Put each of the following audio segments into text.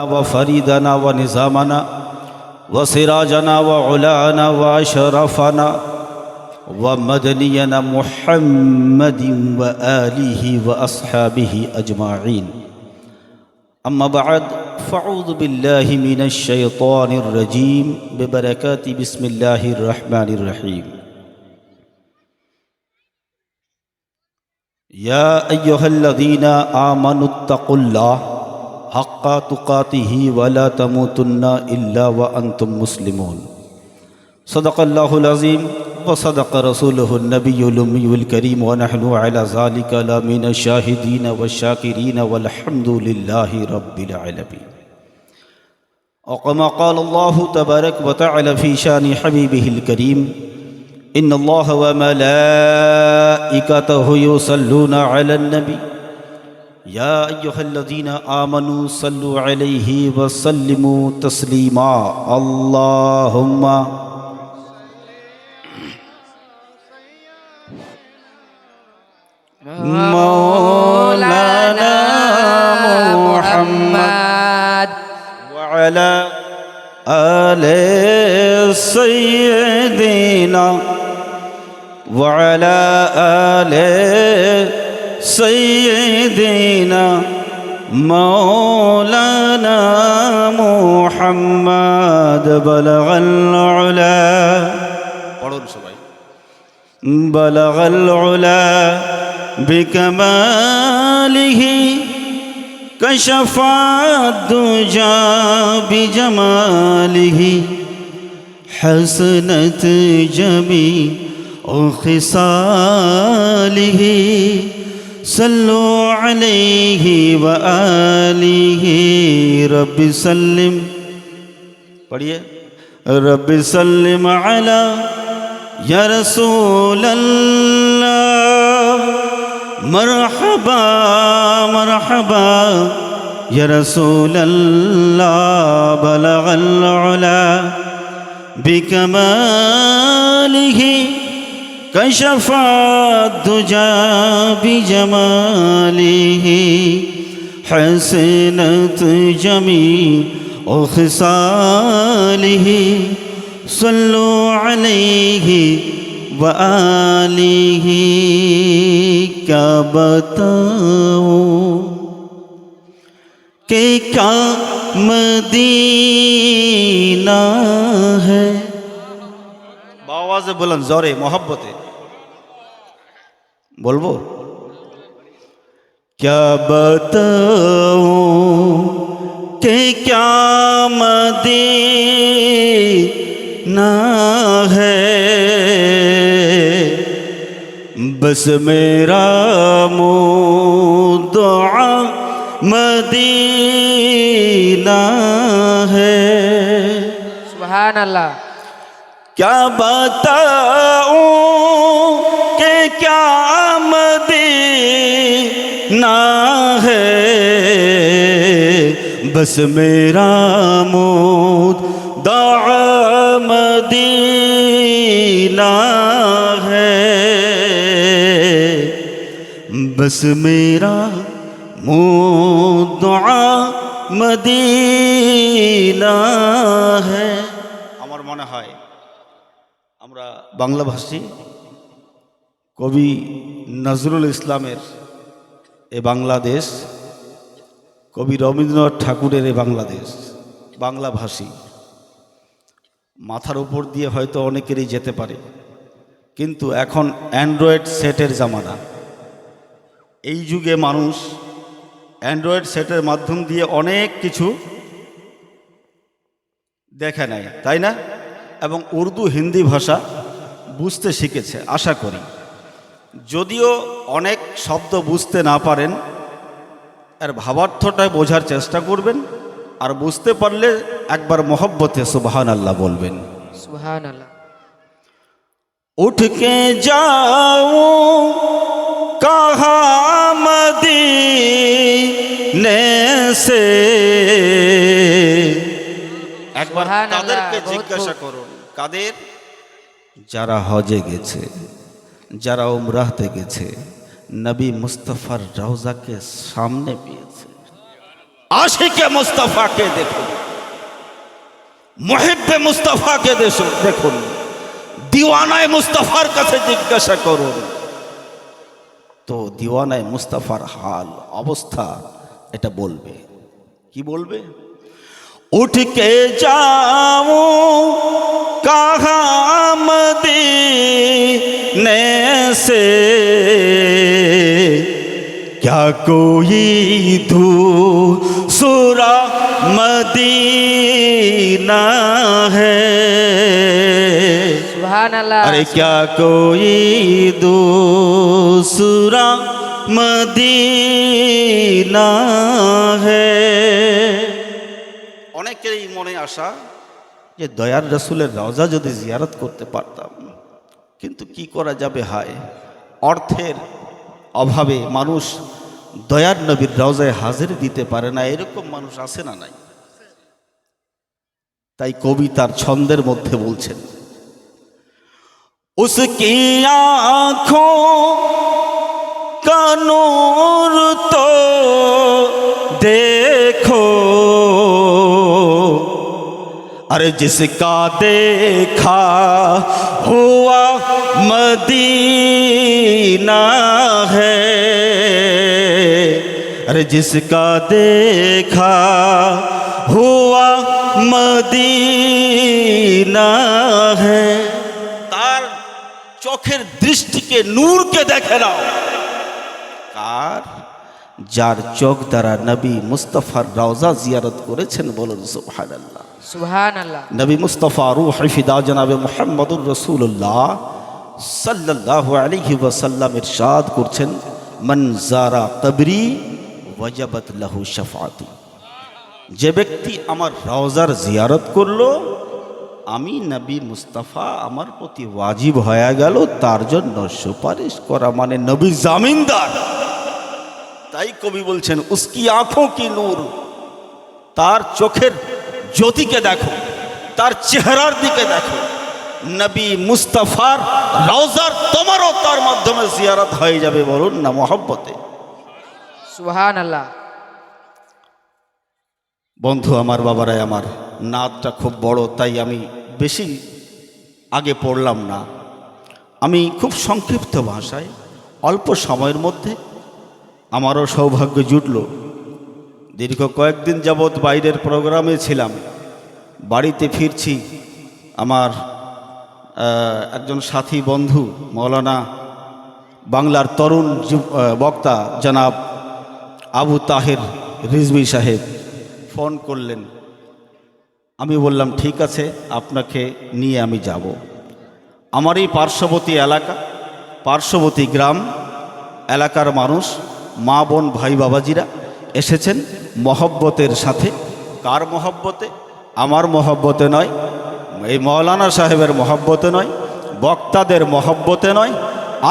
وفريدنا ونظامنا وسراجنا وعلانا وأشرفنا ومدنينا محمد وآله وأصحابه أجمعين. أما بعد فأعوذ بالله من الشيطان الرجيم ببركات بسم الله الرحمن الرحيم. يا أيها الذين آمنوا اتقوا الله حق تقاته ولا تموتن إلا وأنتم مسلمون. صدق الله العظيم وصدق رسوله النبي الأمي الكريم ونحن على ذلك لمن الشاهدين والشاكرين والحمد لله رب العالمين. وكما قال الله تبارك وتعالى في شأن حبيبه الكريم إن الله وملائكته يصلون على النبي يا أيها الذين آمنوا صلوا عليه وسلموا تسليما. اللهم مولانا محمد وعلى آل سيدنا وعلى آل سيدنا مولانا محمد بلغ العلا. بلغ العلا بكماله كشف الدجى بجماله. حسنة جميع خصاله. صلوا عليه وآله. رب سلم. پڑھیے رب سلم على يا رسول الله. مرحبا مرحبا. يا رسول الله بلغ العلا. بكماله کشف جمالی ہی، حسنت جميع خصاله علیہ وآلی ہی کیا بتاؤں کہ کیا مدینہ ہے۔ আওয়াজে বলেন জরে মোহব্বতে। বলবো? کیا بتاؤں کہ کیا مدینہ ہے بس میرا منہ دعا مدینہ ہے سبحان اللہ کیا بتاؤں کہ کیا مدینہ ہے؟ بس میرا موت دعا مدینہ ہے۔ بس میرا موت دعا مدینہ ہے۔ ہمارے مانا ہائے আমরা বাংলাভাষী কবি নজরুল ইসলামের এ বাংলাদেশ, কবি রবীন্দ্রনাথ ঠাকুরের এ বাংলাদেশ বাংলাভাষী মাথার উপর দিয়ে হয়তো অনেকেরই যেতে পারে, কিন্তু এখন অ্যান্ড্রয়েড সেটের জামানা। এই যুগে মানুষ অ্যান্ড্রয়েড সেটের মাধ্যম দিয়ে অনেক কিছু দেখে নেয়, তাই না? এবং উর্দু হিন্দি ভাষা বুঝতে শিখেছে আশা করি। যদিও অনেক শব্দ বুঝতে না পারেন এর ভাবার্থটা বোঝার চেষ্টা করবেন আর বুঝতে পারলে একবার মোহব্বতে সুবাহান আল্লাহ বলবেন। সুবাহান আল্লাহ উঠকে যাও কাহামদি নে সে। একবার তাদেরকে জিজ্ঞাসা করুন। কাদের? যারা হজে গেছে, যারা উমরাহতে গেছে, নবী মুস্তফার রওজাকে সামনে পেয়েছে। আশিকে মুস্তফাকে দেখুন মহিব্বে মুস্তফাকে দেখুন, দিওয়ানায় মুস্তফার কাছে জিজ্ঞাসা করুন। তো দিওয়ানায় মুস্তফার হাল, অবস্থা এটা বলবে। কি বলবে? উঠ কে যাও কাহা মদীনে से क्या कोई दूसरा मदीना है সুবহান আল্লাহ अरे क्या कोई दूसरा मदीना है অনেকেরই মনে আসা যে দয়ার রসুলের রওজা যদি জিয়ারত করতে পারতাম, কিন্তু কি করা যাবে হায়? অর্থের অভাবে মানুষ দয়ার নবীর রওজায় হাজির দিতে পারে না, এরকম মানুষ আছে না নাই? তাই কবি তার ছন্দের মধ্যে বলছেন, উসকি আখো কানুর তো ارے جس کا دیکھا ہوا مدینہ ہے۔ ارے جس کا دیکھا ہوا مدینہ ہے۔ تار چوکھر درشت کے نور کے دیکھے رہا کار جار چوک درہ نبی দ্বারা روزہ زیارت রওজা জিয়ারত بولن سبحان اللہ۔ নবী মুস্তফা রুহ ফিদা জনাবে মোহাম্মদুর রসুল্লাহ সাল্লাল্লাহু আলাইহি ওয়াসাল্লাম ইরশাদ করছেন, মান জারা কবরি ওয়াজাবাত লাহু শাফাতি যে ব্যক্তি আমার রওজার জিয়ারত করল, আমি নবী মুস্তাফা আমার প্রতি ওয়াজিব হয়ে গেল, তার জন্য সুপারিশ করা মানে নবী জামিনদার। তাই কবি বলছেন, উস্কি আঁখোं কি নূর? তার চোখের জ্যোতিকে দেখো তার চেহারার দিকে দেখো। নবী মুস্তাফার রওজার তোমারও তার মাধ্যমে জিয়ারত হয়ে যাবে বলুন না মহব্বতে। সুহান আল্লাহ বন্ধু আমার বাবারাই আমার নাদটা খুব বড় তাই আমি বেশি আগে পড়লাম না। আমি খুব সংক্ষিপ্ত ভাষায় অল্প সময়ের মধ্যে আমারও সৌভাগ্য জুটল। দীর্ঘ কয়েকদিন যাবৎ বাইরের প্রোগ্রামে ছিলাম। বাড়িতে ফিরছি। আমার একজন সাথী বন্ধু, মৌলানা বাংলার তরুণ বক্তা জনাব আবু তাহের রিজভি সাহেব ফোন করলেন। আমি বললাম, ঠিক আছে, আপনাকে নিয়ে আমি যাব। আমার এই পার্শ্ববর্তী এলাকা, পার্শ্ববর্তী গ্রাম, এলাকার মানুষ, মা বোন, ভাই বাবাজিরা এসেছেন মহব্বতের সাথে। কার মহব্বতে? আমার মহব্বতে নয়, এই মৌলানা সাহেবের মহব্বতে নয়, বক্তাদের মহব্বতে নয়,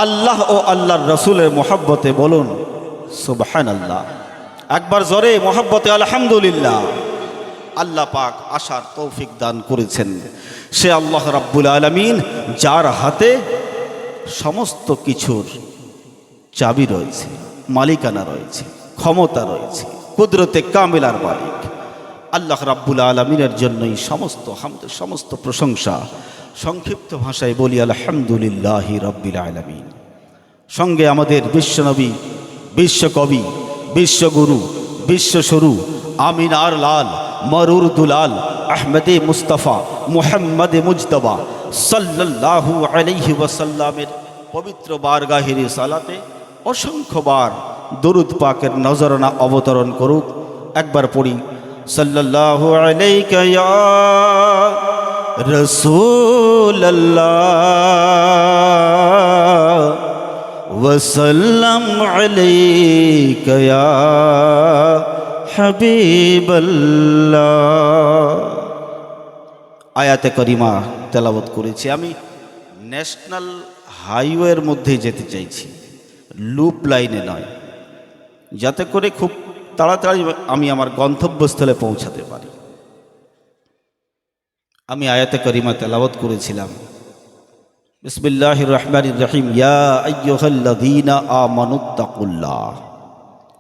আল্লাহ ও আল্লাহর রসুলের মহব্বতে বলুন সুবহান আল্লাহ একবার জোরে মহব্বতে আলহামদুলিল্লাহ। আল্লাহ পাক আশার তৌফিক দান করেছেন। সে আল্লাহ রাব্বুল আলমিন যার হাতে সমস্ত কিছুর চাবি রয়েছে, মালিকানা রয়েছে। ক্ষমতা রয়েছে, কুদরতে কামিলার মালিক। আল্লাহ রাব্বুল আলমিনের জন্যই সমস্ত হামদ, সমস্ত প্রশংসা সংক্ষিপ্ত ভাষায় বলি, আলহামদুলিল্লাহ রব্বিল আলমিন। সঙ্গে আমাদের বিশ্বনবী, বিশ্বকবি, বিশ্বগুরু বিশ্বস্বরু আমিনার লাল, মরুর দুলাল, আহমেদে মুস্তফা, মুহাম্মদে মুজতবা, সাল্লাল্লাহু আলাইহি ওয়াসাল্লামের পবিত্র বারগাহের সালাতে অসংখ্যবার দরুদ পাকের নজরানা অবতরণ করুক একবার পড়ি সাল্লাল্লাহু আলাইকা ইয়া রাসূলাল্লাহ وسلم عليك يا حبيب الله আয়াতে করিমা তেলাবত করেছি আমি ন্যাশনাল হাইওয়ের মধ্যে যেতে চাইছি লুপ লাইনে নয় যাতে করে খুব তাড়াতাড়ি আমি আমার গন্তব্যস্থলে পৌঁছাতে পারি। আমি আয়াতে করিমা তেলাবত করেছিলাম। বিসমিল্লাহ রহমান রহিম, ইয়া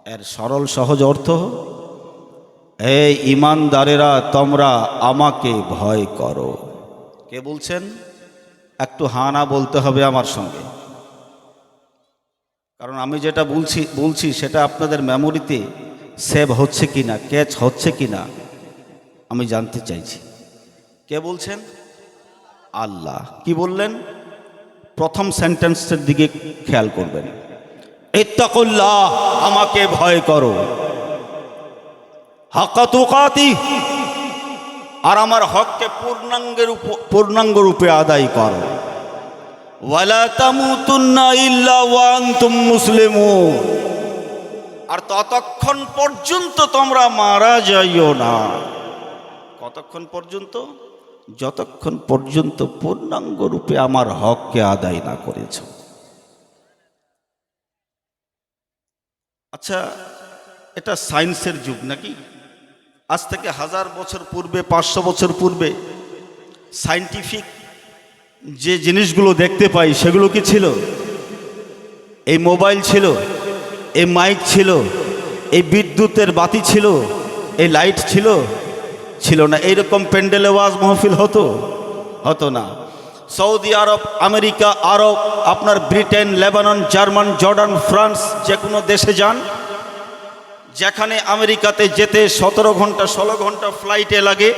এর সরল সহজ অর্থ হে ইমানদারেরা তোমরা আমাকে ভয় করো। কে বলছেন? একটু হানা বলতে হবে আমার সঙ্গে। কারণ আমি যেটা বলছি বলছি সেটা আপনাদের মেমোরিতে সেভ হচ্ছে কি না ক্যাচ হচ্ছে কি না আমি জানতে চাইছি। কে বলছেন? আল্লাহ। কি বললেন? প্রথম সেন্টেন্সের দিকে খেয়াল করবেন। ইত্তাকুল্লাহ, আমাকে ভয় করো। হাকাতুকাতি আর আমার হককে পূর্ণাঙ্গের পূর্ণাঙ্গ রূপে আদায় করো। আর ততক্ষণ পর্যন্ত তোমরা মারা যাইও না। কতক্ষণ পর্যন্ত? যতক্ষণ পর্যন্ত পূর্ণাঙ্গ রূপে আমার হককে আদায় না করেছ। আচ্ছা এটা সায়েন্সের যুগ নাকি? আজ থেকে হাজার বছর পূর্বে, পাঁচশো বছর পূর্বে সায়েন্টিফিক যে জিনিসগুলো দেখতে পাই, সেগুলো কি ছিল? এই মোবাইল ছিল, এই মাইক ছিল, এই বিদ্যুতের বাতি ছিল, এই লাইট ছিল ছিল না। এইরকম প্যান্ডেলে ওয়াজ মাহফিল হতো? হতো না। সৌদি আরব, আমেরিকা, আরব, আপনার Britain, Lebanon, German, Jordan, France, যে কোনো দেশে যান, যেখানে আমেরিকাতে যেতে সতেরো ঘণ্টা, ষোলো ঘণ্টা ফ্লাইটে লাগে,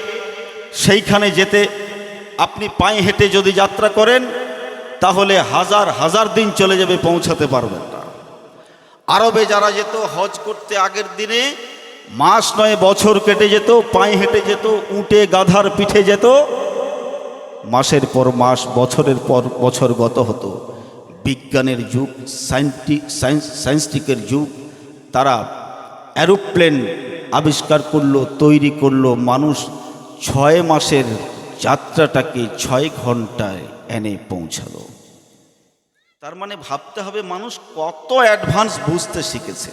সেইখানে যেতে আপনি পায়ে হেঁটে যদি যাত্রা করেন, তাহলে হাজার হাজার দিন চলে যাবে, পৌঁছাতে পারবেন না। আরবে যারা যেত, হজ করতে আগের দিনে মাস নয়, বছর কেটে যেত, পায়ে হেঁটে যেত, উঁটে গাধার পিঠে যেত। মাসের পর মাস, বছরের পর বছর গত হতো। বিজ্ঞানের যুগ সায়েন্স সায়েন্সটিকের যুগ, তারা অ্যারোপ্লেন আবিষ্কার করল, তৈরি করল। মানুষ ছয় মাসের যাত্রাটাকে ছয় ঘন্টায় এনে পৌঁছালো। তার মানে ভাবতে হবে মানুষ কত অ্যাডভান্স বুঝতে শিখেছে।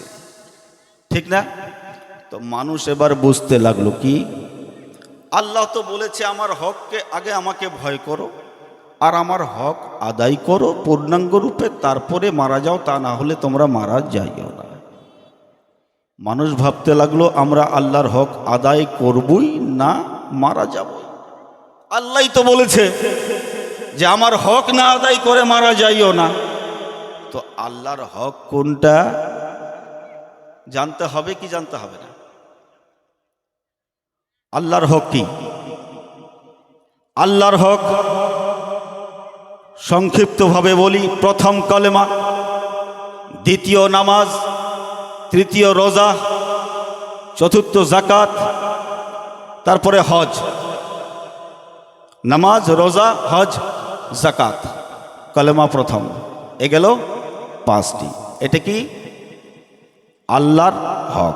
ঠিক না? তো মানুষ এবার বুঝতে লাগল কি, আল্লাহ তো বলেছে, আমার হককে আগে আমাকে ভয় করো, আর আমার হক আদায় করো পূর্ণাঙ্গ রূপে, তারপরে মারা যাও, তা না হলে তোমরা মারা যাইও না। মানুষ ভাবতে লাগল, আমরা আল্লাহর হক আদায় করবই না, মারা যাব আল্লাহ তো বলেছে যে আমার হক না আদায় করে মারা যাইও না। তো আল্লাহর হক কোনটা? জানতে হবে কি জানতে হবে না? আল্লাহর হক কি? আল্লাহর হক সংক্ষিপ্তভাবে বলি, প্রথম কলেমা, দ্বিতীয় নামাজ, তৃতীয় রোজা, চতুর্থ জাকাত তারপরে হজ। নামাজ, রোজা, হজ জাকাত কলেমা প্রথম। এ গেল পাঁচটি। এটা কি? আল্লাহর হক।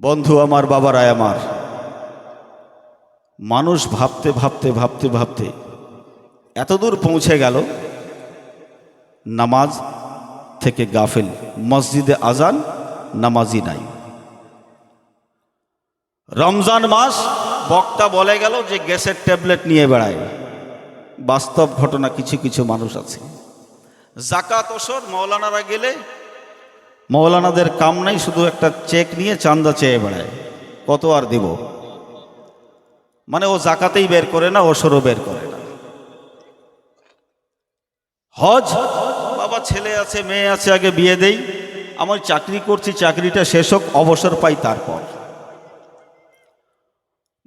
বন্ধু, আমার বাবারায় আমার। মানুষ ভাবতে ভাবতে ভাবতে ভাবতে এতদূর পৌঁছে গেল নামাজ থেকে গাফেল। মসজিদে আজান নামাজি নাই। রমজান মাস, বক্তা বলে গেল যে গ্যাসের ট্যাবলেট নিয়ে বেড়ায়। বাস্তব ঘটনা কিছু কিছু মানুষ আছে। জাকাত ওসর মৌলানারা গেলে মৌলানাদের কাম নাই, শুধু একটা চেক নিয়ে চান্দা চেয়ে বেড়ায়। কত আর দিব? মানে ও জাকাতেই বের করে না ওসরও বের করে না। হজ, বাবা ছেলে আছে, মেয়ে আছে, আগে বিয়ে দেই। আমার চাকরি করছি, চাকরিটা শেষ হোক, অবসর পাই তারপর।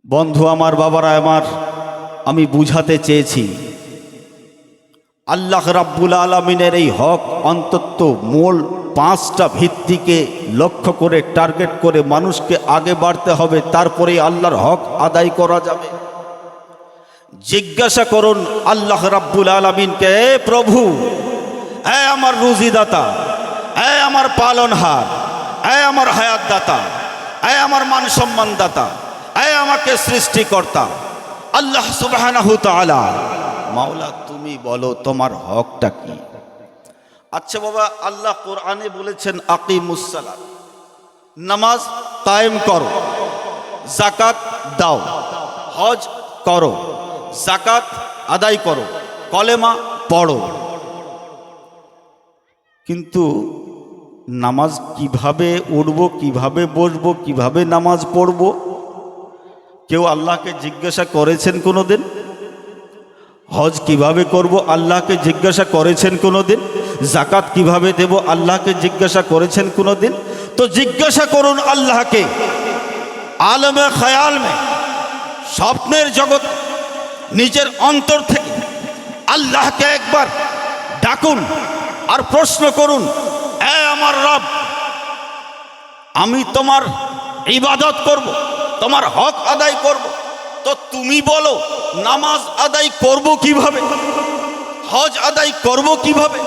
বন্ধু আমার বাবারা আমার আমি বুঝাতে চেয়েছি। আল্লাহ রাব্বুল আলমিনের এই হক অন্তত মূল পাঁচটা ভিত্তিকে লক্ষ্য করে, টার্গেট করে মানুষকে আগে বাড়তে হবে তারপরে আল্লাহর হক আদায় করা যাবে। জিজ্ঞাসা করুন আল্লাহ রাব্বুল আলমিনকে, এ প্রভু, এ আমার রুজিদাতা, এ আমার পালনহার, এ আমার হায়াতদাতা, এ আমার মান সম্মান দাতা এ আমাকে সৃষ্টিকর্তা। আল্লাহ তাআলা। মাওলা, তুমি বলো, তোমার হকটা কি? আচ্ছা বাবা, আল্লাহ কোরআনে বলেছেন আকিমুসসালাত নামাজ কায়েম করো জাকাত দাও, হজ করো জাকাত আদায় করো, কলেমা পড়ো। কিন্তু নামাজ কীভাবে উঠব, কীভাবে বসবো, কীভাবে নামাজ পড়ব কেউ আল্লাহকে জিজ্ঞাসা করেছেন কোনো দিন হজ কীভাবে করব? আল্লাহকে জিজ্ঞাসা করেছেন কোনো দিন জাকাত কীভাবে দেব? আল্লাহকে জিজ্ঞাসা করেছেন কোনো দিন তো জিজ্ঞাসা করুন আল্লাহকে। আলমে খয়াল মে, স্বপ্নের জগৎ, নিজের অন্তর থেকে আল্লাহকে একবার ডাকুন আর প্রশ্ন করুন আমার রব, আমি তোমার ইবাদত করব। তোমার হক আদায় করব। তো তুমি বলো, নামাজ আদায় করব কীভাবে? হজ আদায় করব কীভাবে?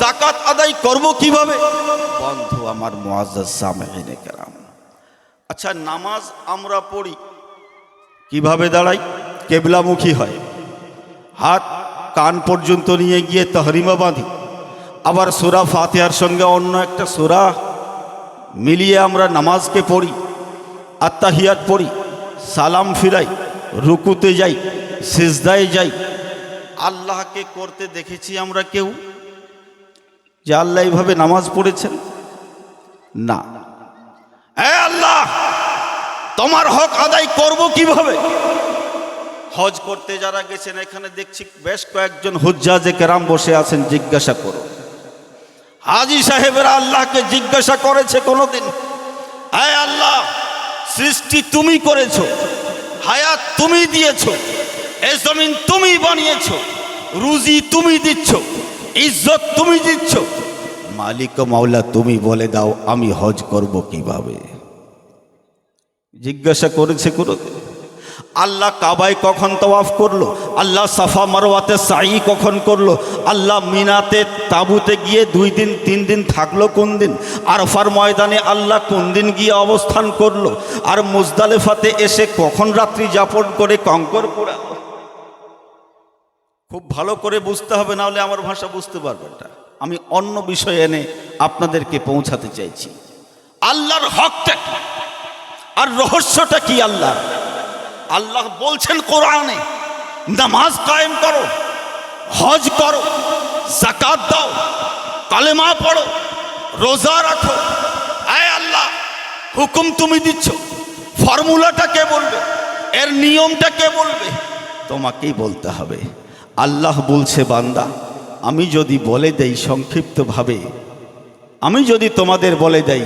জাকাত আদায় করব কীভাবে? বন্ধু আমার সামেহিনে কেরাম। আচ্ছা নামাজ আমরা পড়ি। কীভাবে দাঁড়াই? কেবলামুখী হয়। হাত কান পর্যন্ত নিয়ে গিয়ে তহরিমা বাঁধি। আবার সুরা ফাতিহার সঙ্গে অন্য একটা সুরা মিলিয়ে আমরা নামাজকে পড়ি। আত্মাহিয়াত পড়ি, সালাম ফিরাই, রুকুতে যাই, সিজদায় যাই। আল্লাহকে করতে দেখেছি আমরা কেউ? যে আল্লাহ এইভাবে নামাজ পড়েছেন? না। এ আল্লাহ, তোমার হক আদায় করব কীভাবে? হজ করতে যারা গেছেন, এখানে দেখছি বেশ কয়েকজন হুজ্জাজে কেরাম বসে আছেন, জিজ্ঞাসা করো। হাজি সাহেবেরা আল্লাহকে জিজ্ঞাসা করেছে কোনোদিন? হ্যাঁ আল্লাহ সৃষ্টি তুমি করেছ, হায়াত তুমি দিয়েছ, এ জমিন তুমি বানিয়েছ, রুজি তুমি দিচ্ছ, ইজ্জত তুমি দিচ্ছ। মালিক মাওলা, তুমি বলে দাও, আমি হজ করব কীভাবে? জিজ্ঞাসা করেছে কোনোদিন? আল্লাহ কাবায় কখন তওয়াফ করল? আল্লাহ সাফা মারওয়াতে সাই কখন করল? আল্লাহ মিনাতে তাঁবুতে গিয়ে দুই দিন, তিন দিন থাকল কোন দিন? আরফার ময়দানে আল্লাহ কোন দিন গিয়ে অবস্থান করল? আর মুজদালেফাতে এসে কখন রাত্রি যাপন করে কঙ্কর পোড়ালো খুব ভালো করে বুঝতে হবে না হলে আমার ভাষা বুঝতে পারবেন না। আমি অন্য বিষয় এনে আপনাদেরকে পৌঁছাতে চাইছি। আল্লাহর হকটা কি? আর রহস্যটা কি আল্লাহ আল্লাহ বলছেন কোরআনে, নামাজ কায়েম করো, হজ করো জাকাত দাও, কালেমা পড়ো, রোজা রাখো। আয় আল্লাহ, হুকুম তুমি দিচ্ছ, ফর্মুলাটা কে বলবে, এর নিয়মটা কে বলবে? তোমাকেই বলতে হবে, আল্লাহ বলছে বান্দা, আমি যদি বলে দেই সংক্ষিপ্তভাবে, আমি যদি তোমাদের বলে দেই,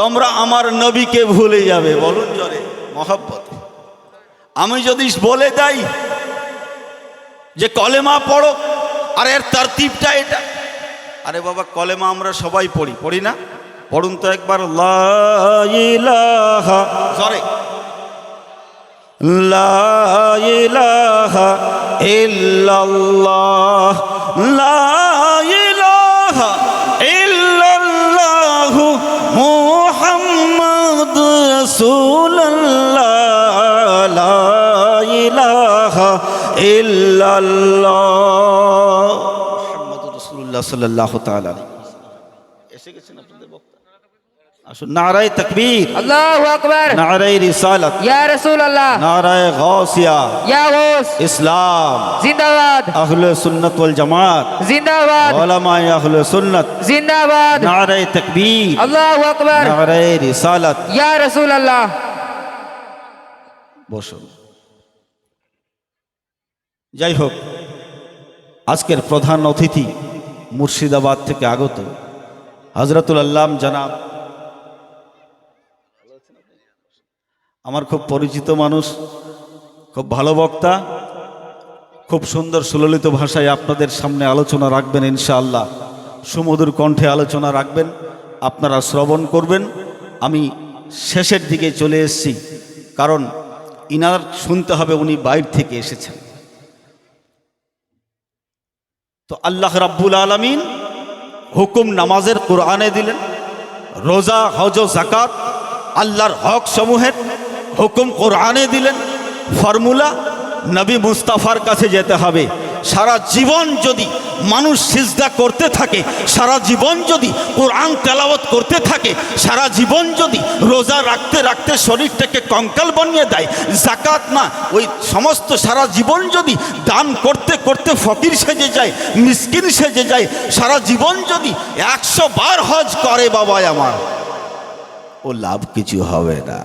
তোমরা আমার নবীকে ভুলে যাবে, বলুন জরে, মহব্বত। আমি যদি বলে দেই যে কলেমা পড়ো, আর এর তারতিবটা এটা। আরে বাবা, কলেমা আমরা সবাই পড়ি পড়ি না? পড়ুন তো একবার। লা ইলাহা জরে লা ইলাহা ইল্লাল্লাহ। লা ইলাহা ইল্লাল্লাহু মুহাম্মাদ রাসূলুল্লাহ। ইল্লাল্লাহ মুহাম্মাদুর রাসূলুল্লাহ সাল্লাল্লাহু তাআলা এসে গেছেন আপনাদের বক্তা? আসুন নারায়ে তাকবীর। আল্লাহু আকবার। নারায়ে রিসালাত। ইয়া রাসূলুল্লাহ। নারায়ে গাউসিয়া ইয়া গাউস ইসলাম। জিন্দাবাদ। আহলে সুন্নাত ওয়াল জামাত। জিন্দাবাদ। ওলামায়ে আহলে সুন্নাত। জিন্দাবাদ। নারায়ে তাকবীর। আল্লাহু আকবার। নারায়ে রিসালাত। ইয়া রাসূলুল্লাহ। বসুন। যাই হোক আজকের প্রধান অতিথি মুর্শিদাবাদ থেকে আগত হজরতুল আল্লাম জানাব। আমার খুব পরিচিত মানুষ, খুব ভালো বক্তা, খুব সুন্দর সুললিত ভাষায় আপনাদের সামনে আলোচনা রাখবেন ইনশাআল্লাহ। সুমধুর কণ্ঠে আলোচনা রাখবেন, আপনারা শ্রবণ করবেন। আমি শেষের দিকে চলে এসেছি, কারণ ইনার শুনতে হবে উনি বাইর থেকে এসেছেন। তো আল্লাহ রাব্বুল আলমিন হুকুম নামাজের কোরআনে দিলেন, রোজা, হজ জাকাত আল্লাহর হক সমূহের হুকুম কোরআনে দিলেন, ফর্মুলা নবী মুস্তাফার কাছে যেতে হবে। সারা জীবন যদি মানুষ সিজদা করতে থাকে, সারা জীবন যদি কোরআন তেলাওয়াত করতে থাকে, সারা জীবন যদি রোজা রাখতে রাখতে শরীরটাকে কঙ্কাল বানিয়ে দেয় জাকাত না, ওই সমস্ত সারা জীবন যদি দান করতে করতে ফকির সেজে যায়, মিসকিন সেজে যায়, সারা জীবন যদি একশো বার হজ করে বাবা আমার, ও লাভ কিছু হবে না।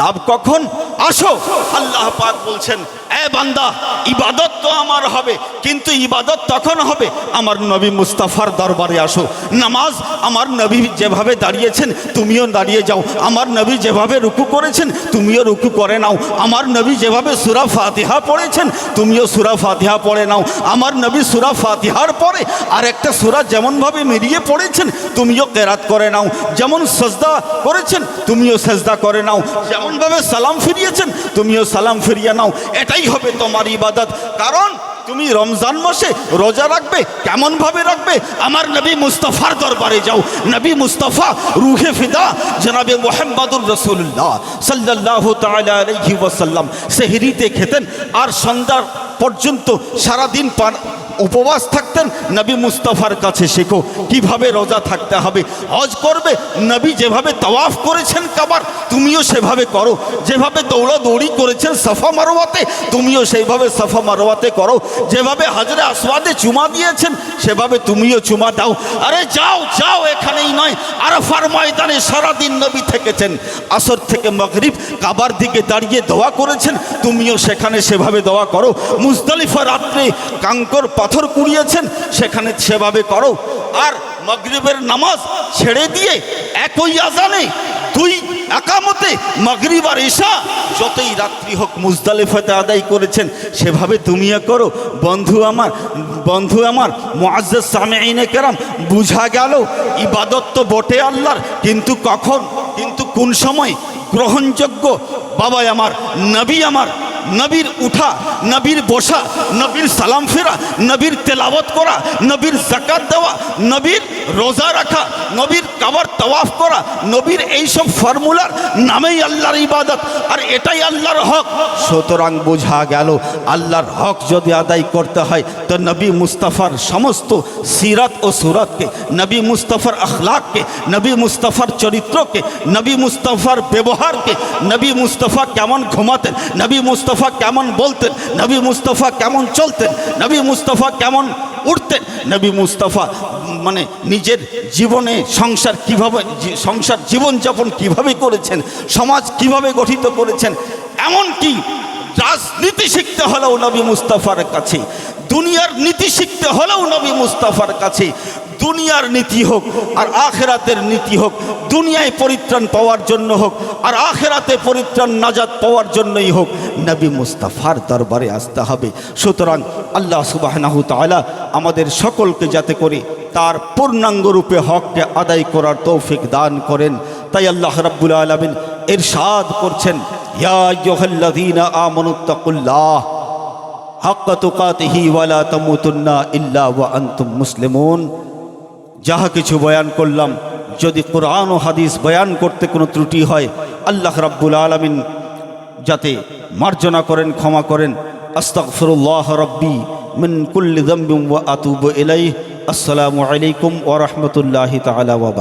লাভ কখন? আসো, আল্লাহ পাক বলছেন এ বান্দা, ইবাদত তো আমার হবে, কিন্তু ইবাদত তখন হবে। আমার নবী মুস্তাফার দরবারে আসো। নামাজ আমার নবী যেভাবে দাঁড়িয়েছেন, তুমিও দাঁড়িয়ে যাও। আমার নবী যেভাবে রুকু করেছেন, তুমিও রুকু করে নাও। আমার নবী যেভাবে সুরা ফাতিহা পড়েছেন, তুমিও সুরা ফাতিহা পড়ে নাও। আমার নবী সুরা ফাতিহার পরে আর একটা সুরা যেমনভাবে মিলিয়ে পড়েছেন, তুমিও কেরাত করে নাও। যেমন সজদা করেছেন, তুমিও সেজদা করে নাও। যেমনভাবে সালাম ফিরিয়েছেন, তুমিও সালাম ফিরিয়ে নাও। এটাই হবে তোমার ইবাদত। কারণ তুমি রমজান মাসে রোজা রাখবে কেমন ভাবে রাখবে? আমার নবী মুস্তফার দরবারে যাও। নবী মুস্তফা রুহে ফিদা, জনাবে মোহাম্মদুর রসুল্লাহ সাল্লাহ তাআলা ওয়াসাল্লাম। সেহরিতে খেতেন, আর সন্ধ্যার পর্যন্ত সারাদিন উপবাস থাকতেন, নবী মুস্তাফার কাছে শেখো, কীভাবে রোজা থাকতে হবে? হজ করবে, নবী যেভাবে তওয়াফ করেছেন কাবার, তুমিও সেভাবে করো। যেভাবে দৌড়াদৌড়ি করেছেন সাফা মারোয়াতে তুমিও সেইভাবে সাফা মারোয়াতে করো। যেভাবে হাজরে আসওয়াদে চুমা দিয়েছেন, সেভাবে তুমিও চুমা দাও। আরে যাও যাও, এখানেই নয় আর আরাফার ময়দানে সারাদিন নবী থেকেছেন। আসর থেকে মগরিব, কাবার দিকে দাঁড়িয়ে দোয়া করেছেন, তুমিও সেখানে সেভাবে দোয়া করো। মুজদালিফা রাত্রে কাঙ্কর পাথর কুড়িয়েছেন, সেখানে সেভাবে করো। আর মগরিবের নামাজ ছেড়ে দিয়ে একই আজানে দুই একামতে মগরিব আর ঈশা যতই রাত্রি হোক মুজদালিফাতে আদায় করেছেন, সেভাবে তুমিও করো। বন্ধু আমার বন্ধু আমার, মুআজ্জাজ সামিঈনে কেরাম, বুঝা গেল, ইবাদত তো বটে আল্লাহর, কিন্তু কখন, কিন্তু কোন সময় গ্রহণযোগ্য বাবাই আমার, নবী আমার নবীর উঠা, নবীর বসা, নবীর সালাম ফেরা, নবীর তেলাওয়াত করা, নবীর জাকাত দেওয়া, নবীর রোজা রাখা, নবীর কাবার তওয়াফ করা, নবীর এইসব ফর্মুলার নামেই আল্লাহর ইবাদত, আর এটাই আল্লাহর হক। সুতরাং বোঝা গেল, আল্লাহর হক যদি আদায় করতে হয়, তো নবী মুস্তাফার সমস্ত সিরাত ও সুরাতকে, নবী মুস্তফার আখলাককে, নবী মুস্তফার চরিত্রকে, নবী মুস্তফার ব্যবহারকে, নবী মুস্তফা কেমন ঘুমাতেন, নবী মুস্তাফা কেমন বলতেন? নবী মুস্তফা কেমন চলতেন? নবী মুস্তফা কেমন উঠতেন? নবী মুস্তফা মানে নিজের জীবনে সংসার কীভাবে সংসার জীবনযাপন কীভাবে করেছেন? সমাজ কীভাবে গঠিত করেছেন? এমনকি রাজনীতি শিখতে হলেও নবী মুস্তাফার কাছে, দুনিয়ার নীতি শিখতে হলেও নবী মুস্তাফার কাছে দুনিয়ার নীতি হোক আর আখেরাতের নীতি হোক, দুনিয়ায় পরিত্রাণ পাওয়ার জন্য হোক আর আখেরাতে পরিত্রাণ নাজাত পাওয়ার জন্যই হোক, নবী মুস্তাফার দরবারে আসতে হবে। সুতরাং আল্লাহ তাআলা আমাদের সকলকে যাতে করে তার পূর্ণাঙ্গ রূপে হককে আদায় করার তৌফিক দান করেন। তাই আল্লাহ রাব্বুল আলামিন ইরশাদ করছেন, ইয়া আইয়ুহাল্লাযীনা আমানুত্তাকুল্লাহ, হাক্কা তুকাতিহি ওয়ালা তামুতুন্না ইল্লা ওয়া আনতুম মুসলিমুন। যাহা কিছু বয়ান করলাম, যদি কোরআন ও হাদিস বয়ান করতে কোনো ত্রুটি হয়, আল্লাহ রাব্বুল আলমিন যাতে মার্জনা করেন, ক্ষমা করেন। আস্তাকফরুল্লাহ রব্বি মিন কুল্লি আতুব ইলাইহি। আসসালামু আলাইকুম ওয়া রাহমাতুল্লাহি তাআলা ওয়া